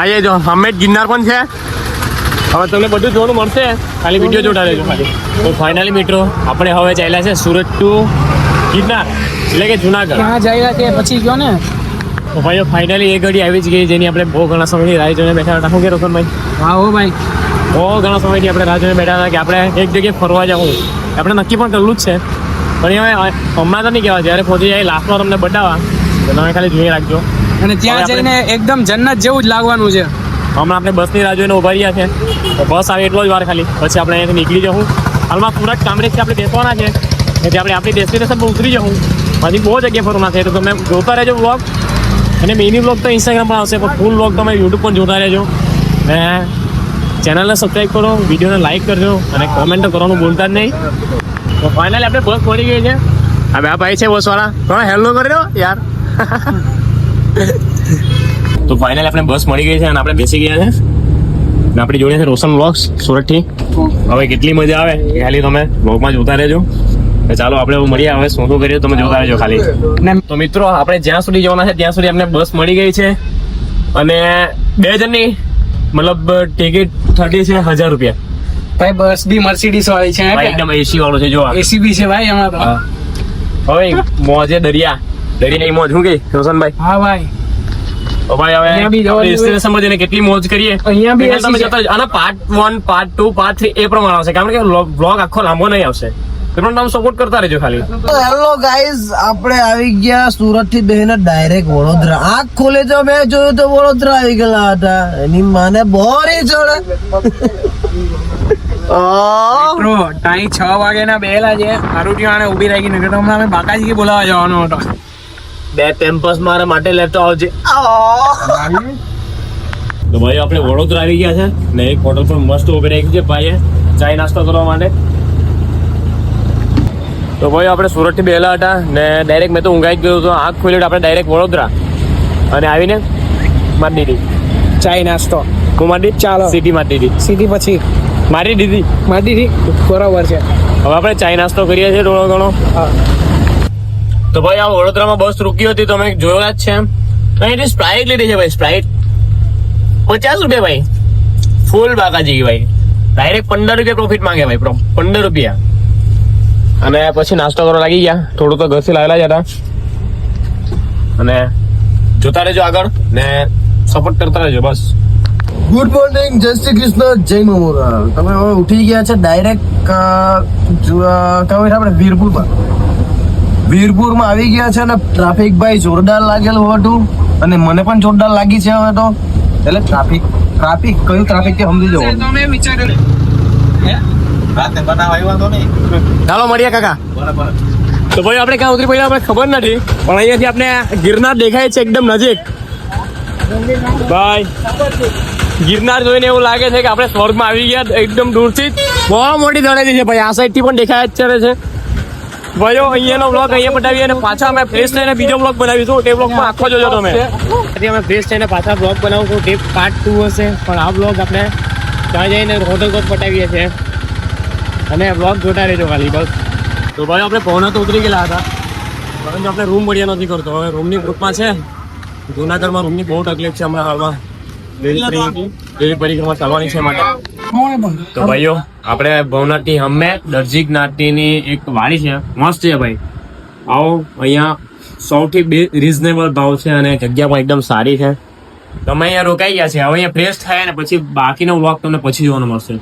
આ એ જો સામે ગિરનાર પણ છે. હવે તમને બધું જોવાનું મળશે. ખાલી વીડિયો જોતા રહેજો ખાલી. તો ફાઇનલી મિત્રો આપણે હવે ચાલ્યા છે સુરત ટુ ગિરનાર એટલે કે જુનાગઢ. ક્યાં જાય તે પછી ગયો ને. તો ભાઈઓ ફાઇનલી એ ઘડી આવી જ ગઈ જેની આપણે બહુ ઘણા સમયથી રાહ જોઈને બેઠા હતા. શું કે રોશનભાઈ હા હો ભાઈ. બહુ ઘણા સમયથી આપણે રાહ જોઈને બેઠા હતા કે આપણે એક જગ્યાએ ફરવા જવું આપણે નક્કી પણ કરેલું જ છે. પણ હવે હમણાં તો નહીં કહેવાય જ્યારે પહોંચી જાય લાસ્ટમાં તમને બતાવવા. તો તમે ખાલી જોઈ રાખજો. અને ત્યાં જઈને એકદમ જન્નત જેવું જ લાગવાનું છે. હમણાં આપણે બસની રાહ જોઈને ઊભા રહ્યા છે. બસ આવે એટલો જ વાર ખાલી. પછી આપણે અહીંયાથી નીકળી જવું. હાલમાં સુરત કામરેજથી આપણે બેસવાના છે. એટલે આપણે આપણી ડેસ્ટિનેશન પર ઉતરી જવું. પછી બહુ જગ્યા ફરવાના છે. તો તમે જોતા રહેજો બ્લોગ અને મિની બ્લોગ તો ઇન્સ્ટાગ્રામ પર આવશે પણ ફૂલ બ્લોગ તમે યુટ્યુબ પર જોતા રહેજો. ને ચેનલને સબસ્ક્રાઈબ કરો વિડીયોને લાઈક કરજો અને કોમેન્ટ કરવાનું ભૂલતા જ નહીં. તો ફાઇનલી આપણે બસ પડી ગઈ છે. હવે આ ભાઈ છે બસવાળા. થોડા હેલો કરી દો યાર. તો ફાઇનલ આપણે બસ મળી ગઈ છે અને આપણે બેસી ગયા છે. ને આપણી જોડે છે રોશન વ્લોગ્સ સુરતથી. હવે કેટલી મજા આવે ખાલી તમે વ્લોગમાં જોતા રહેજો. ચાલો આપણે મળીએ હવે શું શું કરીએ તમે જોતા રહેજો ખાલી. તો મિત્રો આપણે જ્યાં સુધી જવાના છે ત્યાં સુધી અમને બસ મળી ગઈ છે. અને બે જણની મતલબ ટિકિટ થર્ટી છે હજાર રૂપિયા. ભાઈ બસ બી મર્સિડીસ વાળી છે એકદમ એસી વાળો છે જો એસી બી છે ભાઈ અમારો હવે મોજે દરિયા. દરિયાની મોજ શું કે? રોશનભાઈ? હા ભાઈ. તો ભાઈ હવે અહીંયા બી જવા આપણે જેવું destination માં જઈને કેટલી મોજ કરીએ? અહીંયા બી તમે જતા રહેજો. Part one part two part three એ પ્રમાણે આવશે. કારણ કે બ્લોગ આખો લાંબો નહીં આવશે. એ પણ સપોર્ટ કરતા રહેજો ખાલી. હેલો ગાઈઝ આપણે આવી ગયા સુરતથી બેહીને ડાયરેક્ટ વડોદરા. આંખ ખોલે તો મેં જોયું તો વડોદરા આવી ગયેલા હતા. એની માને બોરી જોડે. મિત્રો ટાઈ છ ના બેલા છે. આરુટી આને ઊભી રાખી નકર તો હમણાં અમે બાકાજી બોલાવા જવાનો હતો. બે પેમ્પસ મારા માટે લેતો આવજે. તો ભાઈ આપણે વડોદરા આવી ગયા છે ને એક હોટલ પર મસ્ત ઊભી રાખી છે ભાઈએ ચાય નાસ્તો કરવા માટે. તો ભાઈ આપણે સુરતથી બેલા હતા ને ડાયરેક્ટ મેં તો ઊંઘાઈ ગયો હતો. આંખ ખોલી આપણે ડાયરેક્ટ વડોદરા. અને આવીને મારી દીધી. ચાય નાસ્તો. હું મારી દીધી? ચાલો. સિટી મારી દીધી. સિટી પછી. મારી દીધી? મારી દીધી. બરાબર છે. હવે આપણે ચાય નાસ્તો કરીએ છીએ થોડો ઘણો. હા. તો ભાઈ, આ વડોદરામાં બસ રૂકી હતી, તમે જોયા જ છે અહીંથી સ્પ્રાઇટ લીધી છે ભાઈ સ્પ્રાઇટ પચાસ રૂપિયા ભાઈ. ફૂલ બાકાજી ભાઈ. ડાયરેક્ટ પંદર રૂપિયા પ્રોફિટ માંગે ભાઈ પંદર રૂપિયા. અને પછી નાસ્તો કરવા લાગી ગયા. થોડું તો ઘરથી લાવેલા જ હતા. અને જોતા રહેજો આગળ ને સપોર્ટ કરતા રહેજો, બસ. ગુડ મોર્નિંગ જય શ્રી કૃષ્ણ, જય મમોરા તમે હવે ઉઠી ગયા છે ડાયરેક્ટ છે આપણે વીરપુરમાં. વીરપુરમાં આવી ગયા છે અને ટ્રાફિક ભાઈ જોરદાર લાગેલું હતું અને મને પણ જોરદાર લાગી છે હવે તો. એટલે ટ્રાફિક ટ્રાફિક કયું ટ્રાફિક કે સમજી જવું તમે વિચાર્યું ચાલો મળીએ કાકા. તો ભાઈ આપણે ક્યાં ઉતરી પડ્યા આપણે ખબર નથી પણ અહીંયાથી આપણે ગિરનાર દેખાય છે એકદમ નજીક. ભાઈ ગિરનાર જોઈને એવું લાગે છે કે આપણે સ્વર્ગમાં આવી ગયા એકદમ દૂરથી બહુ મોટી દળેલી છે ભાઈ. આ સાઈડથી પણ દેખાય જ છે. ભાઈઓ અહીંયાનો બ્લોગ અહીંયા પટાવીએ અને પાછા અમે ફ્રેશ થઈને બીજો બ્લોગ બનાવીશું. તે બ્લોગમાં આખો જોજો તમે. પછી અમે ફ્રેશ થઈને પાછા બ્લોગ બનાવશું તે પાર્ટ ટુ હશે પણ આ બ્લોગ આપણે ત્યાં જઈને હોટલ કોટ પટાવીએ છીએ. અને બ્લોગ જોતા રહેજો ખાલી બસ. તો ભાઈ આપણે પહોંચા તો ઉતરી ગયેલા હતા. પરંતુ આપણે રૂમ મળ્યા નથી કરતો. હવે રૂમની ગ્રુપમાં છે. જુનાગઢમાં રૂમની બહુ તકલીફ છે હમણાં હાલમાં. પરિક્રમા ચાલવાની છે માટે. તો ભાઈઓ આપણે ભવનાથની હમે દરજી જ્ઞાતિની એક વાડી છે. મસ્ત છે ભાઈ. આવો અહીંયા સૌથી બે રિઝનેબલ ભાવ છે અને જગ્યા પણ એકદમ સારી છે. તમે અહીંયા રોકાઈ ગયા છે. હવે અહીંયા ફ્રેશ થાય ને પછી બાકીનો વ્લોગ તમને પછી જોવાનો મળશે.